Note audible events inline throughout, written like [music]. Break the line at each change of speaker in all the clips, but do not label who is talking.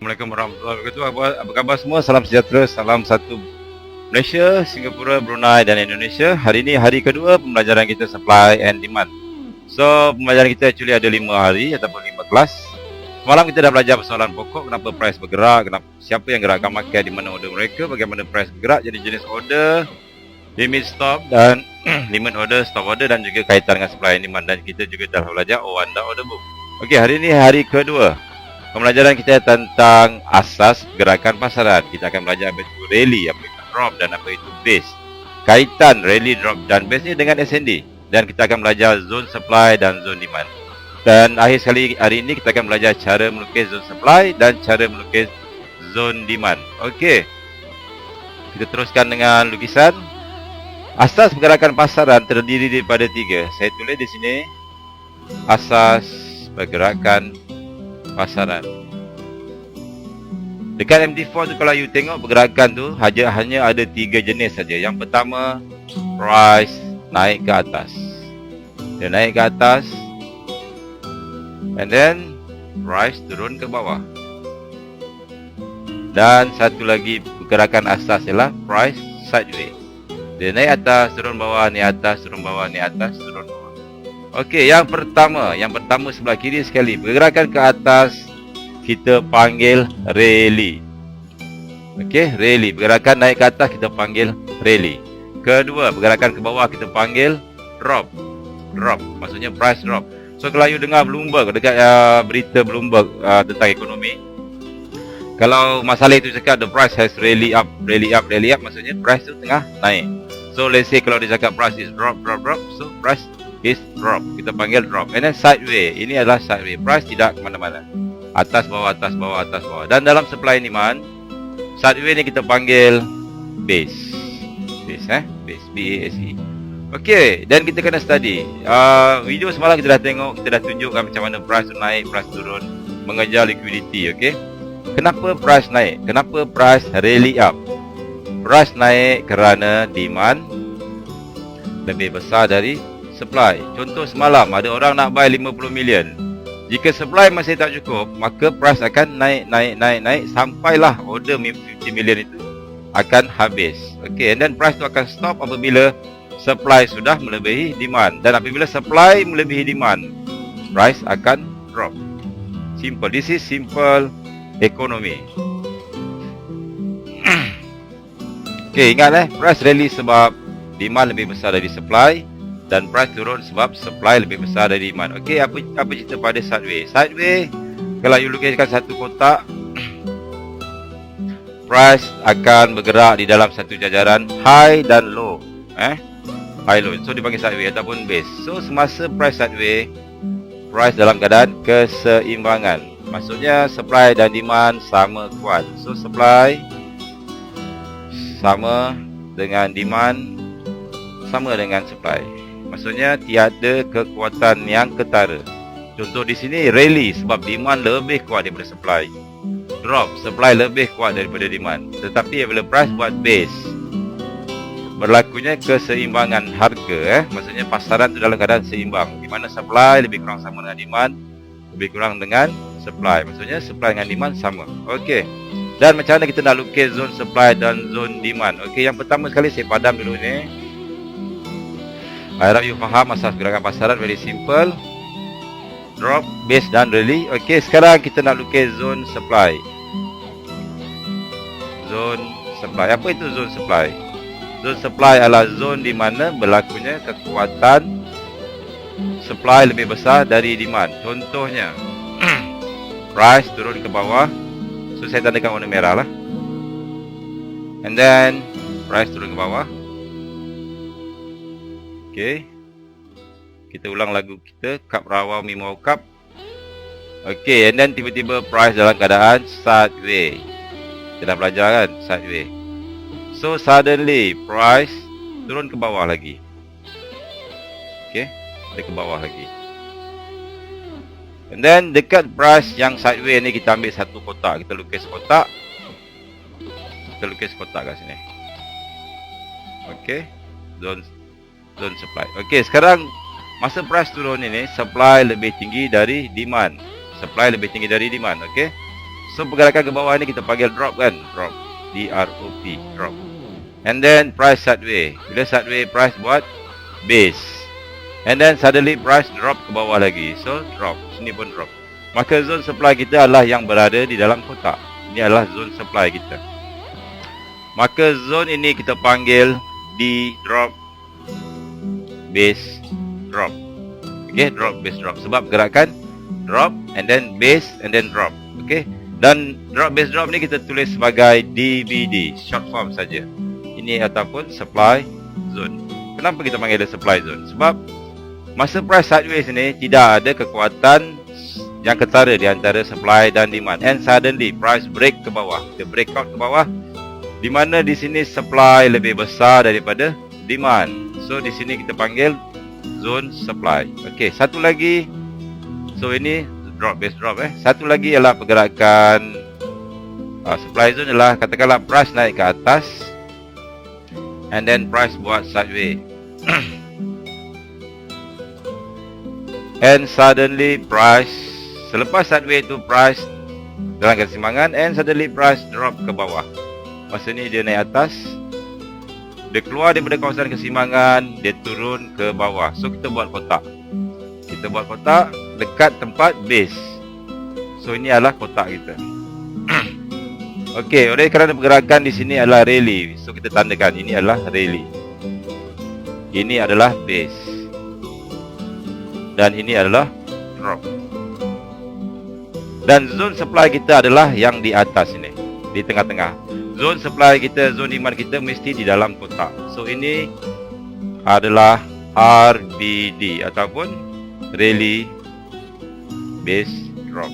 Assalamualaikum warahmatullahi wabarakatuh. Apa, apa khabar semua? Salam sejahtera, salam satu Malaysia, Singapura, Brunei dan Indonesia. Hari ini hari kedua pembelajaran kita supply and demand. So, pembelajaran kita actually ada lima hari ataupun lima kelas. Semalam kita dah belajar persoalan pokok, kenapa price bergerak, kenapa siapa yang gerakkan market, di mana order mereka, bagaimana price bergerak, jenis-jenis order, limit stop dan [clears throat] limit order, stop order dan juga kaitan dengan supply and demand dan kita juga dah belajar Owanda order book. Okey, hari ini hari kedua. Pembelajaran kita tentang asas gerakan pasaran. Kita akan belajar apa itu rally, apa itu drop dan apa itu base. Kaitan rally, drop dan base ni dengan SND. Dan kita akan belajar zone supply dan zone demand. Dan akhir sekali hari ini kita akan belajar cara melukis zone supply dan cara melukis zone demand. Okey. Kita teruskan dengan lukisan. Asas pergerakan pasaran terdiri daripada tiga. Saya tulis di sini. Asas pergerakan pasaran. Dekat MD4 tu kalau you tengok pergerakan tu hanya hanya ada tiga jenis saja. Yang pertama price naik ke atas. Dia naik ke atas and then price turun ke bawah. Dan satu lagi pergerakan asas ialah price sideways. Dia naik atas, turun bawah, ni atas, turun bawah, ni atas, turun bawah. Okey, yang pertama, yang pertama sebelah kiri sekali, pergerakan ke atas kita panggil rally. Okey, rally. Pergerakan naik ke atas kita panggil rally. Kedua, pergerakan ke bawah kita panggil drop. Drop, maksudnya price drop. So kalau you dengar Bloomberg dekat uh, berita Bloomberg uh, tentang ekonomi, kalau masalah itu cakap the price has rally up, rally up, rally up, maksudnya price tu tengah naik. So let's say kalau dia cakap price is drop, drop, drop, so price is drop. Kita panggil drop. And then sideway. Ini adalah sideway. Price tidak ke mana-mana. Atas bawah atas bawah atas bawah. Dan dalam supply and demand, sideway ni kita panggil base. Base eh? Base. B A S E. Okey, dan kita kena study. Uh, video semalam kita dah tengok, kita dah tunjukkan macam mana price naik, price turun, mengejar liquidity, okey? Kenapa price naik? Kenapa price rally up? Price naik kerana demand lebih besar dari supply. Contoh semalam ada orang nak buy 50 million. Jika supply masih tak cukup, maka price akan naik naik naik naik sampailah order 50 million itu akan habis. Okey, and then price tu akan stop apabila supply sudah melebihi demand dan apabila supply melebihi demand, price akan drop. Simple. This is simple economy. [coughs] Okey, ingat eh, price rally sebab demand lebih besar dari supply dan price turun sebab supply lebih besar dari demand. Okey, apa apa cerita pada sideway? Sideway kalau you lukiskan satu kotak [clears throat] price akan bergerak di dalam satu jajaran high dan low. Eh? High low. So dipanggil sideway ataupun base. So semasa price sideway price dalam keadaan keseimbangan. Maksudnya supply dan demand sama kuat. So supply sama dengan demand sama dengan supply. Maksudnya tiada kekuatan yang ketara. Contoh di sini rally sebab demand lebih kuat daripada supply. Drop supply lebih kuat daripada demand. Tetapi apabila price buat base berlakunya keseimbangan harga eh. Maksudnya pasaran tu dalam keadaan seimbang. Di mana supply lebih kurang sama dengan demand lebih kurang dengan supply. Maksudnya supply dengan demand sama. Okey. Dan macam mana kita nak lukis zone supply dan zone demand? Okey yang pertama sekali saya padam dulu ni I harap you faham asas gerakan pasaran very simple drop base dan rally okey sekarang kita nak lukis zone supply zone supply apa itu zone supply Zone supply adalah zone di mana berlakunya kekuatan supply lebih besar dari demand. Contohnya, [clears throat] price turun ke bawah. So, saya tandakan warna merah lah. And then, price turun ke bawah. Okay. Kita ulang lagu kita. Cup rawa mimo cup. Okay, and then tiba-tiba price dalam keadaan sideway. Kita dah belajar kan? Sideway. So suddenly price turun ke bawah lagi. Okay, dia ke bawah lagi. And then dekat price yang sideway ni kita ambil satu kotak, kita lukis kotak. Kita lukis kotak kat sini. Okay, zone zone supply. Okay, sekarang masa price turun ini supply lebih tinggi dari demand. Supply lebih tinggi dari demand. Okay. So pergerakan ke bawah ni kita panggil drop kan? Drop. D-R-O-P. Drop. And then price sideway. Bila sideway price buat base. And then suddenly price drop ke bawah lagi. So drop. Sini pun drop. Maka zone supply kita adalah yang berada di dalam kotak. Ini adalah zone supply kita. Maka zone ini kita panggil D drop base drop. Okay, drop base drop. Sebab gerakan drop and then base and then drop. Okay. Dan drop base drop ni kita tulis sebagai DVD, short form saja. Ini ataupun supply zone. Kenapa kita panggil dia supply zone? Sebab masa price sideways ni tidak ada kekuatan yang ketara di antara supply dan demand. And suddenly price break ke bawah. Dia break out ke bawah. Di mana di sini supply lebih besar daripada demand. So di sini kita panggil zone supply. Okey, satu lagi. So ini drop base drop eh. Satu lagi ialah pergerakan uh, supply zone ialah katakanlah price naik ke atas and then price buat sideways. [clears throat] and suddenly price selepas sideways tu price dalam keseimbangan and suddenly price drop ke bawah masa ni dia naik atas dia keluar daripada kawasan keseimbangan dia turun ke bawah. So kita buat kotak. Kita buat kotak dekat tempat base. So ini adalah kotak kita. [clears throat] Okey, oleh kerana pergerakan di sini adalah rally. So kita tandakan ini adalah rally. Ini adalah base. Dan ini adalah drop. Dan zone supply kita adalah yang di atas ini, di tengah-tengah. Zone supply kita, zone demand kita mesti di dalam kotak. So ini adalah RBD ataupun rally base drop.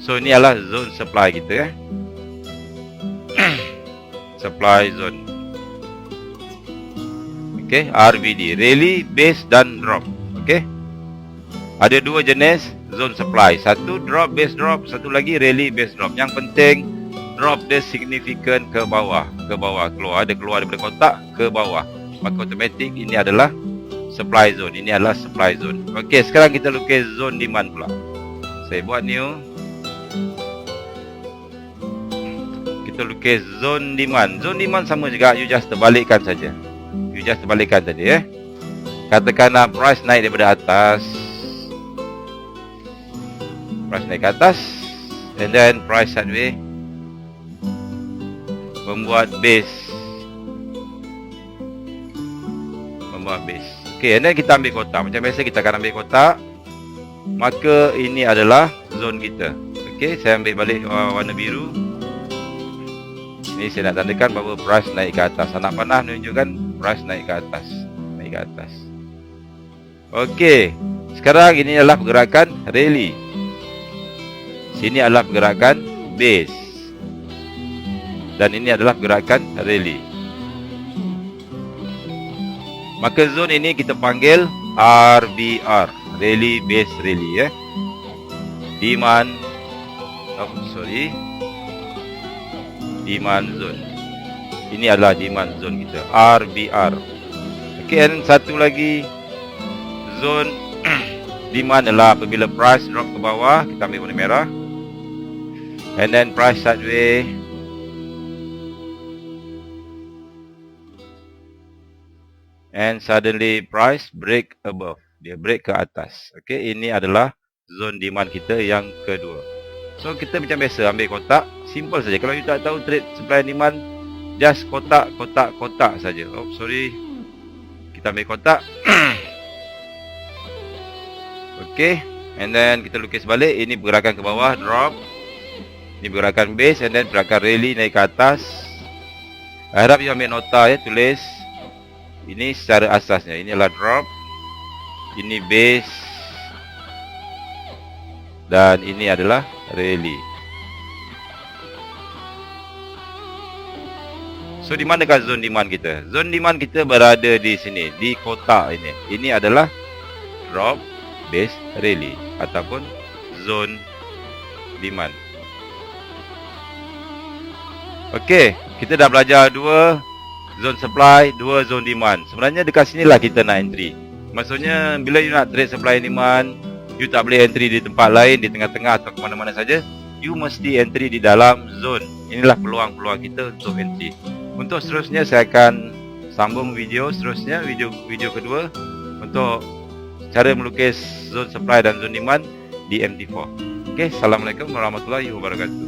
So ini adalah zone supply kita ya. [clears throat] supply zone. Okay, RBD, rally base dan drop. Okay. Ada dua jenis zone supply. Satu drop base drop, satu lagi rally base drop. Yang penting drop dia signifikan ke bawah, ke bawah keluar, ada keluar daripada kotak ke bawah. Maka automatik ini adalah supply zone. Ini adalah supply zone. Okey, sekarang kita lukis zone demand pula. Saya buat new. Kita lukis zone demand. Zone demand sama juga, you just terbalikkan saja. You just terbalikkan tadi eh. Katakanlah price naik daripada atas price naik ke atas and then price sideway membuat base. Membuat base. Ok and then kita ambil kotak. Macam biasa kita akan ambil kotak. Maka ini adalah zone kita. Ok saya ambil balik warna biru. Ini saya nak tandakan bahawa price naik ke atas. Anak panah menunjukkan price naik ke atas. Naik ke atas. Ok sekarang ini adalah pergerakan rally. Sini adalah pergerakan base Dan ini adalah pergerakan rally. Maka zone ini kita panggil RBR Rally base rally ya. Demand Oh sorry. Demand zone Ini adalah demand zone kita RBR Okay dan satu lagi Zone [clears throat] Demand adalah apabila price drop ke bawah Kita ambil warna merah. And then price sideway and suddenly price break above. Dia break ke atas. Okey ini adalah zone demand kita yang kedua. So kita macam biasa ambil kotak. Simple saja. Kalau you tak tahu trade supply and demand just kotak kotak kotak saja. Oh sorry. Kita ambil kotak. [clears throat] Okey and then kita lukis balik. Ini pergerakan ke bawah drop. Ini pergerakan base and then pergerakan rally naik ke atas. Harap you ambil nota ya, tulis. Ini secara asasnya. Ini adalah drop. Ini base. Dan ini adalah rally. So di manakah zone demand kita? Zone demand kita berada di sini, di kotak ini. Ini adalah drop base rally ataupun zone demand. Okey, kita dah belajar dua zone supply, dua zone demand. Sebenarnya dekat sinilah kita nak entry. Maksudnya bila you nak trade supply and demand, you tak boleh entry di tempat lain, di tengah-tengah atau ke mana-mana saja. you mesti entry di dalam zone. Inilah peluang-peluang kita untuk entry. Untuk seterusnya saya akan sambung video seterusnya video video kedua untuk cara melukis zone supply dan zone demand di MT4. Okey, assalamualaikum warahmatullahi wabarakatuh.